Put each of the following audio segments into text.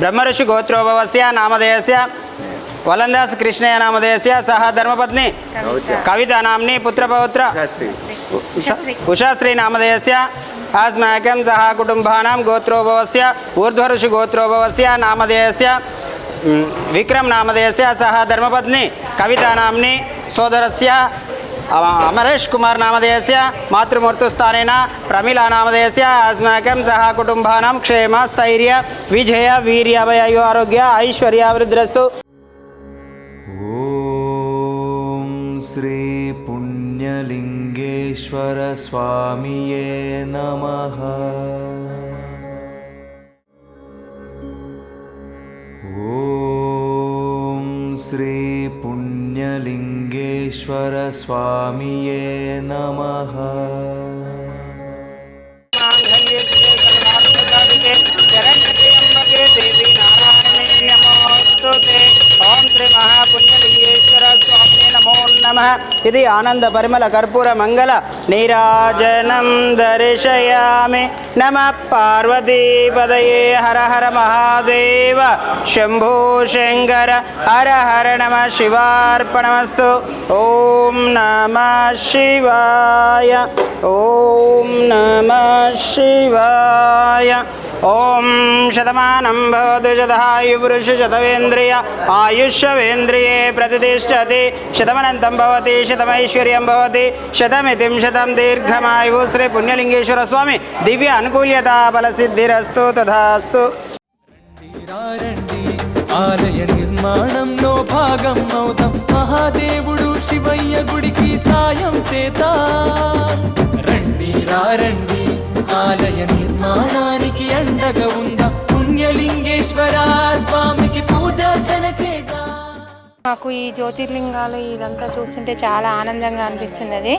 ब्रह्मऋषि गोत्रोभवस्य नामधेयस्य वलंदास कृष्णय नामधेयस्य सह धर्मपत्नी कविता। नाम्नि पुत्रपौत्र उषाश्री नामधेयस्य अस्माकं सह कुटुम्बानां गोत्रोभवस्य ऊर्ध्वऋषिगोत्रोभवस्य नामधेयस्य विक्रम नामधेयस्य सह धर्मपत्नी कविता नाम्नि सोदरस्य అమరేష్ కుమార్ నామధేయస్య మాతృమూర్తుస్థానేన ప్రమిళ నామదేశ్య అస్మాకం సహా కుటుంబానాం క్షేమ స్థైర్య విజయ వీర్యవయు ఆరోగ్య ఐశ్వర్యాభివృద్ధిరస్తు ఓం శ్రీ పుణ్యలింగేశ్వర స్వామియే నమ. ఓం శ్రీ పుణ్యలింగ लिङ्गेश्वरस्वामिये नमः। నమ ఇది ఆనంద పరిమళ కర్పూర మంగళ నీరాజనం దర్శయామి నమ పార్వతీపదయే హర హర మహాదేవ శంభో శంకర హర హర నమ శివార్పణమస్తు ఓం నమ శివాయ ఓం నమ శివాయ ఓం శతమానం భవతు శతాయుపురుష శతవేంద్రియ ఆయుష్యవేంద్రియే ప్రతిష్టతి. శతమనంతం భవతి శతమైశ్వర్యం భవతి శతమితిం శతం దీర్ఘమాయు శ్రీ పుణ్యలింగేశ్వర స్వామి దివ్య అనుకూల్యత బలసిద్ధిరస్తు తథాస్తు. రండి ఆలయ నిర్మాణంలో భాగం అవుతాం. మహాదేవుడు శివయ్య గుడికి సాయం చేద్దాం రండి రండి ఆలయ నిర్మాణానికి అండగా ఉందాం? పుణ్యలింగేశ్వర స్వామికి పూజార్చన చేద్దాం? మాకు ఈ జ్యోతిర్లింగాలు ఇదంతా చూస్తుంటే చాలా ఆనందంగా అనిపిస్తున్నది.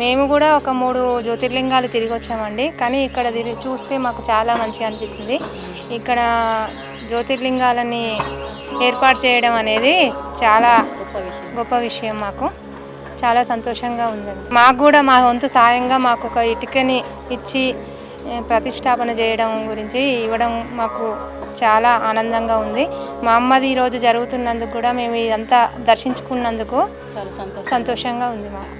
మేము కూడా ఒక మూడు జ్యోతిర్లింగాలు తిరిగి వచ్చామండి కానీ ఇక్కడ తిరిగి చూస్తే మాకు చాలా మంచిగా అనిపిస్తుంది. ఇక్కడ జ్యోతిర్లింగాలని ఏర్పాటు చేయడం అనేది చాలా గొప్ప విషయం. గొప్ప విషయం మాకు. చాలా సంతోషంగా ఉందండి. మాకు కూడా మా వంతు సాయంగా మాకు ఒక ఇటుకని ఇచ్చి ప్రతిష్టాపన చేయడం గురించి ఇవ్వడం మాకు చాలా ఆనందంగా ఉంది. మా అమ్మది ఈరోజు జరుగుతున్నందుకు కూడా మేము ఇదంతా దర్శించుకున్నందుకు చాలా సంతోషంగా ఉంది మాకు.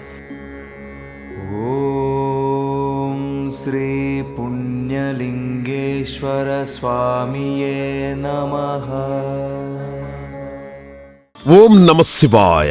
శ్రీ పుణ్యలింగేశ్వర స్వామి ఓం నమ శివాయ.